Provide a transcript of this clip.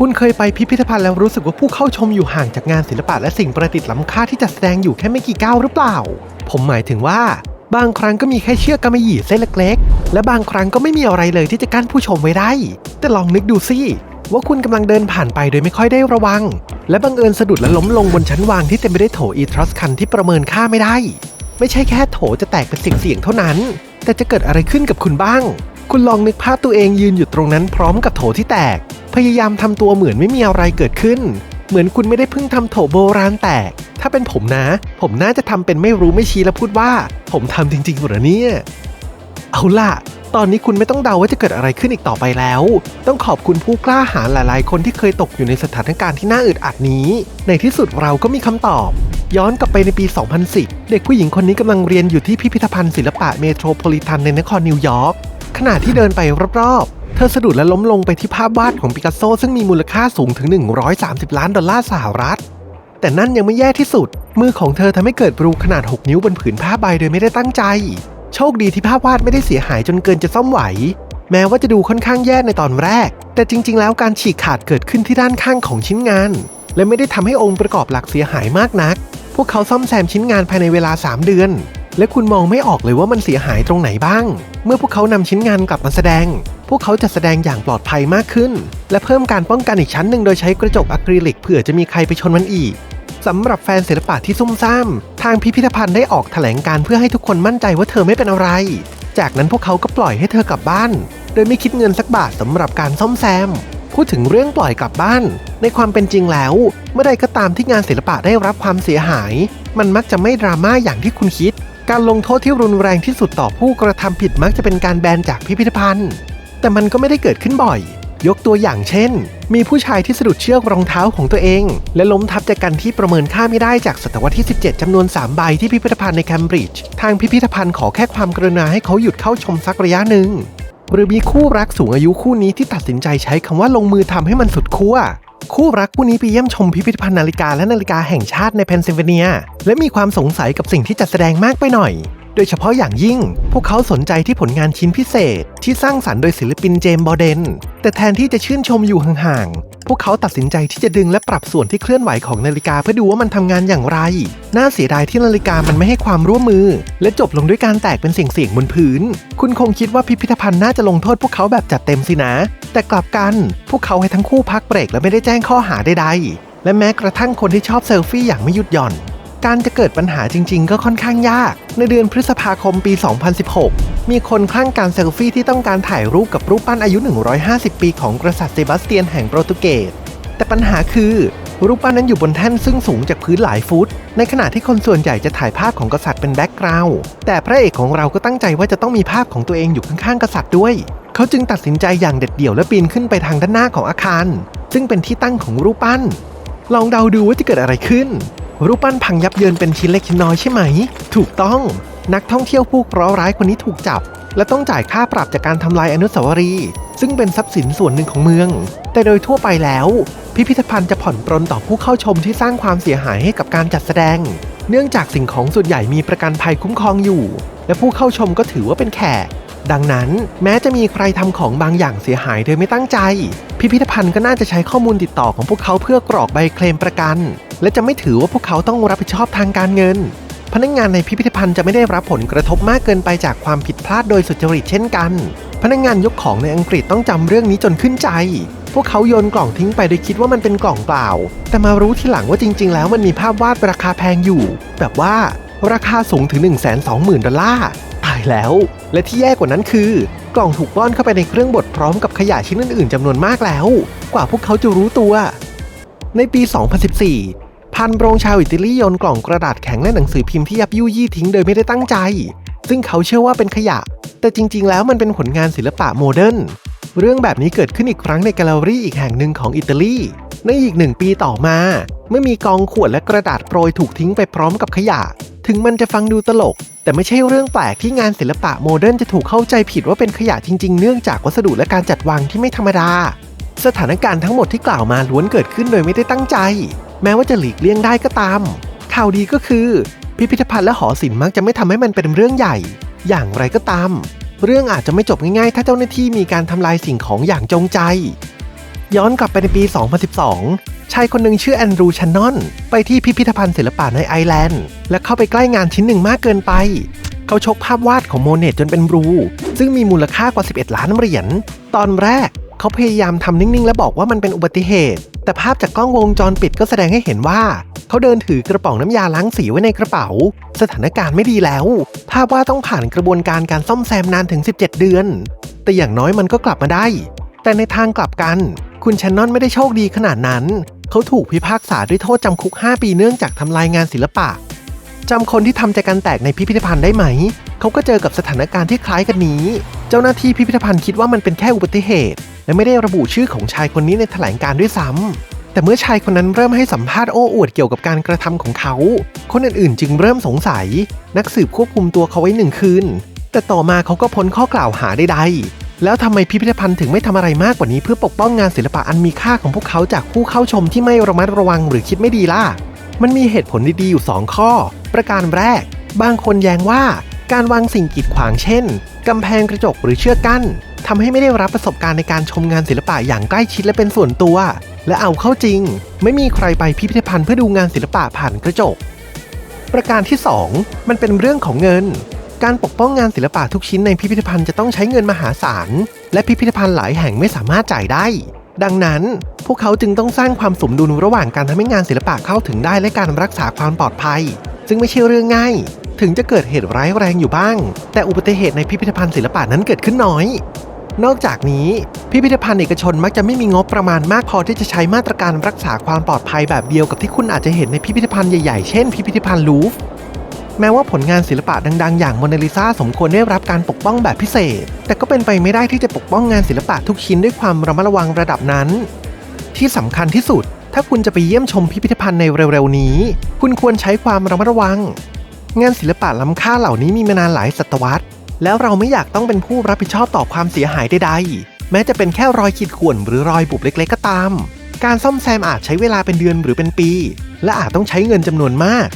คุณเคยไปพิพิธภัณฑ์แล้วรู้สึกว่าผู้เข้าชมอยู่ห่างจากงานศิลปะและสิ่งประดิษฐ์ล้ำค่าที่จัดแสดงอยู่แค่ไม่กี่ก้าวหรือเปล่า ผมหมายถึงว่า บางครั้งก็มีแค่เชือกกำมะหยี่เส้นเล็กๆ และบางครั้งก็ไม่มีอะไรเลยที่จะกั้นผู้ชมไว้ได้ แต่ลองนึกดูสิว่าคุณกำลังเดินผ่านไปโดยไม่ค่อยได้ระวัง และบังเอิญสะดุดและล้มลงบนชั้นวางที่เต็มไปด้วยโถอีทรอสคันที่ประเมินค่าไม่ได้ ไม่ใช่แค่โถจะแตกเป็นเสียงๆเท่านั้น แต่จะเกิดอะไรขึ้นกับคุณบ้าง คุณลองนึกภาพตัวเองยืนอยู่ตรงนั้นพร้อมกับโถที่แตก พยายามทำตัวเหมือนไม่มีอะไรเกิดขึ้น เหมือนคุณไม่ได้เพิ่งทำโถโบราณแตก ถ้าเป็นผมนะ ผมน่าจะทำเป็นไม่รู้ไม่ชี้แล้วพูดว่า ผมทำจริงๆหรอเนี่ยเอาล่ะตอนนี้คุณไม่ต้องเดาว่าจะเกิดอะไรขึ้นอีกต่อไปแล้ว ต้องขอบคุณผู้กล้าหาญหลาย ๆ คนที่เคยตกอยู่ในสถานการณ์ที่น่าอึดอัดนี้ ในที่สุดเราก็มีคำตอบ ย้อนกลับไปในปี 2010 เด็กผู้หญิงคนนี้กำลังเรียนอยู่ที่พิพิธภัณฑ์ศิลปะเมโทรโพลิแทนในนครนิวยอร์กขณะที่เดินไปรอบๆ เธอสะดุดและล้มลงไปที่ภาพวาดของปิกัสโซซึ่งมีมูลค่าสูงถึง 130 ล้านดอลลาร์สหรัฐ แต่นั่นยังไม่แย่ที่สุด มือของเธอทำให้เกิดรูขนาด 6 นิ้วบนผืนผ้าใบโดยไม่ได้ตั้งใจ โชคดีที่ภาพวาดไม่ได้เสียหายจนเกินจะซ่อมไหว แม้ว่าจะดูค่อนข้างแย่ในตอนแรก แต่จริง ๆ แล้วการฉีกขาดเกิดขึ้นที่ด้านข้างของชิ้นงาน และไม่ได้ทำให้องค์ประกอบหลักเสียหายมากนัก พวกเขาซ่อมแซมชิ้นงานภายในเวลา 3 เดือน และคุณมองไม่ออกเลยว่ามันเสียหายตรงไหนบ้าง เมื่อพวกเขานำชิ้นงานกลับมาแสดง พวกเขาจะแสดงอย่างปลอดภัยมากขึ้น และเพิ่มการป้องกันอีกชั้นหนึ่งโดยใช้กระจกอะคริลิกเผื่อจะมีใครไปชนมันอีกสำหรับแฟนศิลปะที่ซุ่มซ่าม ทางพิพิธภัณฑ์ได้ออกแถลงการเพื่อให้ทุกคนมั่นใจว่าเธอไม่เป็นอะไร จากนั้นพวกเขาก็ปล่อยให้เธอกลับบ้าน โดยไม่คิดเงินสักบาทสำหรับการซ่อมแซม พูดถึงเรื่องปล่อยกลับบ้าน ในความเป็นจริงแล้ว เมื่อใดก็ตามที่งานศิลปะได้รับความเสียหาย มันมักจะไม่ดราม่าอย่างที่คุณคิด การลงโทษที่รุนแรงที่สุดต่อผู้กระทำผิดมักจะเป็นการแบนจากพิพิธภัณฑ์ แต่มันก็ไม่ได้เกิดขึ้นบ่อย ยกตัวอย่างเช่น มีผู้ชายที่สะดุดเชือกรองเท้าของตัวเอง และล้มทับจากกันที่ประเมินค่าไม่ได้จากศตวรรษที่ 17 จำนวน 3 ใบที่พิพิธภัณฑ์ในแคมบริดจ์ ทางพิพิธภัณฑ์ขอแค่ความกรุณาให้เขาหยุดเข้าชมสักระยะหนึ่ง หรือมีคู่รักสูงอายุคู่นี้ที่ตัดสินใจใช้คำว่าลงมือทำให้มันสุดขั้ว คู่รักคู่นี้ไปเยี่ยมชมพิพิธภัณฑ์นาฬิกาและนาฬิกาแห่งชาติในเพนซิลเวเนีย และมีความสงสัยกับสิ่งที่จัดแสดงมากไปหน่อย โดยเฉพาะอย่างยิ่ง พวกเขาสนใจที่ผลงานชิ้นพิเศษ ที่สร้างสรรค์โดยศิลปินเจมส์บอเดน แต่แทนที่จะชื่นชมอยู่ห่าง พวกเขาตัดสินใจที่จะดึงและปรับส่วนที่เคลื่อนไหวของนาฬิกาเพื่อดูว่ามันทำงานอย่างไร น่าเสียดายที่นาฬิกามันไม่ให้ความร่วมมือ และจบลงด้วยการแตกเป็นเสียงๆบนพื้น คุณคงคิดว่าพิพิธภัณฑ์น่าจะลงโทษพวกเขาแบบจัดเต็มสินะ แต่กลับกัน พวกเขาให้ทั้งคู่พักเบรกและไม่ได้แจ้งข้อหาใดๆ และแม้กระทั่งคนที่ชอบเซลฟี่อย่างไม่หยุดหย่อน การจะเกิดปัญหาจริง ๆ ก็ค่อนข้างยาก ในเดือนพฤษภาคมปี 2016 มีคนคลั่งการเซลฟี่ที่ต้องการถ่ายรูปกับรูปปั้นอายุ 150 ปีของกษัตริย์เซบาสเตียนแห่งโปรตุเกส แต่ปัญหาคือ รูปปั้นนั้นอยู่บนแท่นซึ่งสูงจากพื้นหลายฟุต ในขณะที่คนส่วนใหญ่จะถ่ายภาพของกษัตริย์เป็นแบ็กกราวด์แต่พระเอกของเราก็ตั้งใจว่าจะต้องมีภาพของตัวเองอยู่ข้างๆ กษัตริย์ด้วย เขาจึงตัดสินใจอย่างเด็ดเดี่ยวและปีนขึ้นไปทางด้านหน้าของอาคาร ซึ่งเป็นที่ตั้งของรูปปั้น ลองเดาดูว่าจะเกิดอะไรขึ้น รูปปั้นพังยับเยินเป็นชิ้นเล็กชิ้นน้อยใช่ไหม ถูกต้อง นักท่องเที่ยวผู้เคราะห์ร้ายคนนี้ถูกจับ และต้องจ่ายค่าปรับจากการทำลายอนุสาวรีย์ซึ่งเป็นทรัพย์สินส่วนหนึ่งของเมือง แต่โดยทั่วไปแล้ว พิพิธภัณฑ์จะผ่อนปรนต่อผู้เข้าชมที่สร้างความเสียหายให้กับการจัดแสดง เนื่องจากสิ่งของส่วนใหญ่มีประกันภัยคุ้มครองอยู่ และผู้เข้าชมก็ถือว่าเป็นแขกดังนั้นแม้จะมีใครทำของบางอย่างเสียหายโดยไม่ตั้งใจ พิพิธภัณฑ์ก็น่าจะใช้ข้อมูลติดต่อของพวกเขาเพื่อกรอกใบเคลมประกัน และจะไม่ถือว่าพวกเขาต้องรับผิดชอบทางการเงิน พนักงานในพิพิธภัณฑ์จะไม่ได้รับผลกระทบมากเกินไปจากความผิดพลาดโดยสุจริตเช่นกัน พนักงานยกของในอังกฤษต้องจำเรื่องนี้จนขึ้นใจ พวกเขาโยนกล่องทิ้งไปโดยคิดว่ามันเป็นกล่องเปล่า แต่มารู้ทีหลังว่าจริง ๆ แล้วมันมีภาพวาดราคาแพงอยู่ แบบว่าราคาสูงถึง 1 2 0 0 0 0ดอลลาร์ตายแล้ว และที่แย่กว่านั้นคือ กล่องถูกป้อนเข้าไปในเครื่องบดพร้อมกับขยะชิ้นอื่นๆจำนวนมากแล้ว กว่าพวกเขาจะรู้ตัว ในปี 2014 พันโรงชาวอิตาลีโยนกล่องกระดาษแข็งและหนังสือพิมพ์ที่ยับยุยี่ทิ้งโดยไม่ได้ตั้งใจ ซึ่งเขาเชื่อว่าเป็นขยะ แต่จริง ๆ แล้วมันเป็นผลงานศิลปะโมเดิร์นเรื่องแบบนี้เกิดขึ้นอีกครั้งในแกลเลอรี่อีกแห่งหนึ่งของอิตาลีในอีกหนึ่งปีต่อมาเมื่อมีกองขวดและกระดาษโปรยถูกทิ้งไปพร้อมกับขยะ ถึงมันจะฟังดูตลก แต่ไม่ใช่เรื่องแปลกที่งานศิลปะโมเดิร์นจะถูกเข้าใจผิดว่าเป็นขยะจริง ๆ เนื่องจากวัสดุและการจัดวางที่ไม่ธรรมดา สถานการณ์ทั้งหมดที่กล่าวมาล้วนเกิดขึ้นโดยไม่ได้ตั้งใจ แม้ว่าจะหลีกเลี่ยงได้ก็ตาม ข่าวดีก็คือ พิพิธภัณฑ์และหอศิลป์มักจะไม่ทำให้มันเป็นเรื่องใหญ่ อย่างไรก็ตาม เรื่องอาจจะไม่จบง่ายๆ ถ้าเจ้าหน้าที่มีการทำลายสิ่งของอย่างจงใจ ย้อนกลับไปในปี 2012 ชายคนหนึ่งชื่อแอนดรูชันนอน ไปที่พิพิธภัณฑ์ศิลปะในไอร์แลนด์ และเข้าไปใกล้งานชิ้นหนึ่งมากเกินไป เขาชกภาพวาดของโมเนตจนเป็นรู ซึ่งมีมูลค่ากว่า 11 ล้านเหรียญ ตอนแรกเขาพยายามทำนิ่งๆ และบอกว่ามันเป็นอุบัติเหตุ แต่ภาพจากกล้องวงจรปิดก็แสดงให้เห็นว่า เขาเดินถือกระป๋องน้ำยาล้างสีไว้ในกระเป๋า สถานการณ์ไม่ดีแล้ว ภาพว่าต้องผ่านกระบวนการการซ่อมแซมนานถึง 17 เดือน แต่อย่างน้อยมันก็กลับมาได้ แต่ในทางกลับกัน คุณแชนนอนไม่ได้โชคดีขนาดนั้น เขาถูกพิพากษาด้วยโทษจำคุก 5 ปีเนื่องจากทำลายงานศิลปะจำคนที่ทำใจกันแตกในพิพิธภัณฑ์ได้ไหม เขาก็เจอกับสถานการณ์ที่คล้ายกันนี้ เจ้าหน้าที่พิพิธภัณฑ์คิดว่ามันเป็นแค่อุบัติเหตุ และไม่ได้ระบุชื่อของชายคนนี้ในแถลงการด้วยซ้ำแต่เมื่อชายคนนั้นเริ่มให้สัมภาษณ์โอ้อวดเกี่ยวกับการกระทำของเขา คนอื่นๆ จึงเริ่มสงสัย นักสืบควบคุมตัวเขาไว้หนึ่งคืน แต่ต่อมาเขาก็พ้นข้อกล่าวหาใดๆแล้วทำไมพิพิธภัณฑ์ถึงไม่ทำอะไรมากกว่านี้เพื่อปกป้องงานศิลปะอันมีค่าของพวกเขาจากผู้เข้าชมที่ไม่ระมัดระวังหรือคิดไม่ดีล่ะมันมีเหตุผลดีๆอยู่ 2 ข้อ ประการแรก บางคนแย้งว่า การวางสิ่งกีดขวางเช่น กำแพงกระจกหรือเชือกกั้น ทำให้ไม่ได้รับประสบการณ์ในการชมงานศิลปะอย่างใกล้ชิดและเป็นส่วนตัว และเอาเข้าจริง ไม่มีใครไปพิพิธภัณฑ์เพื่อดูงานศิลปะผ่านกระจก ประการที่ 2 มันเป็นเรื่องของเงิน การปกป้องงานศิลปะทุกชิ้นในพิพิธภัณฑ์จะต้องใช้เงินมหาศาล และพิพิธภัณฑ์หลายแห่งไม่สามารถจ่ายได้ ดังนั้น พวกเขาจึงต้องสร้างความสมดุลระหว่างการทำให้งานศิลปะเข้าถึงได้และการรักษาความปลอดภัย ซึ่งไม่ใช่เรื่องง่าย ถึงจะเกิดเหตุร้ายแรงอยู่บ้าง แต่อุบัติเหตุในพิพิธภัณฑ์ศิลปะนั้นเกิดขึ้นน้อย นอกจากนี้ พิพิธภัณฑ์เอกชนมักจะไม่มีงบประมาณมากพอที่จะใช้มาตรการรักษาความปลอดภัยแบบเดียวกับที่คุณอาจจะเห็นในพิพิธภัณฑ์ใหญ่ๆ เช่นพิพิธภัณฑ์ลูฟแม้ว่าผลงานศิลปะดังๆ อย่างโมนาลิซาสมควรได้รับการปกป้องแบบพิเศษ แต่ก็เป็นไปไม่ได้ที่จะปกป้องงานศิลปะทุกชิ้นด้วยความระมัดระวังระดับนั้น ที่สำคัญที่สุด ถ้าคุณจะไปเยี่ยมชมพิพิธภัณฑ์ในเร็วๆนี้ คุณควรใช้ความระมัดระวัง งานศิลปะล้ำค่าเหล่านี้มีมานานหลายศตวรรษ แล้วเราไม่อยากต้องเป็นผู้รับผิดชอบต่อความเสียหายใดๆ แม้จะเป็นแค่รอยขีดข่วนหรือรอยบุบเล็ก ๆ ก็ตาม การซ่อมแซมอาจใช้เวลาเป็นเดือนหรือเป็นปี และอาจต้องใช้เงินจำนวนมาก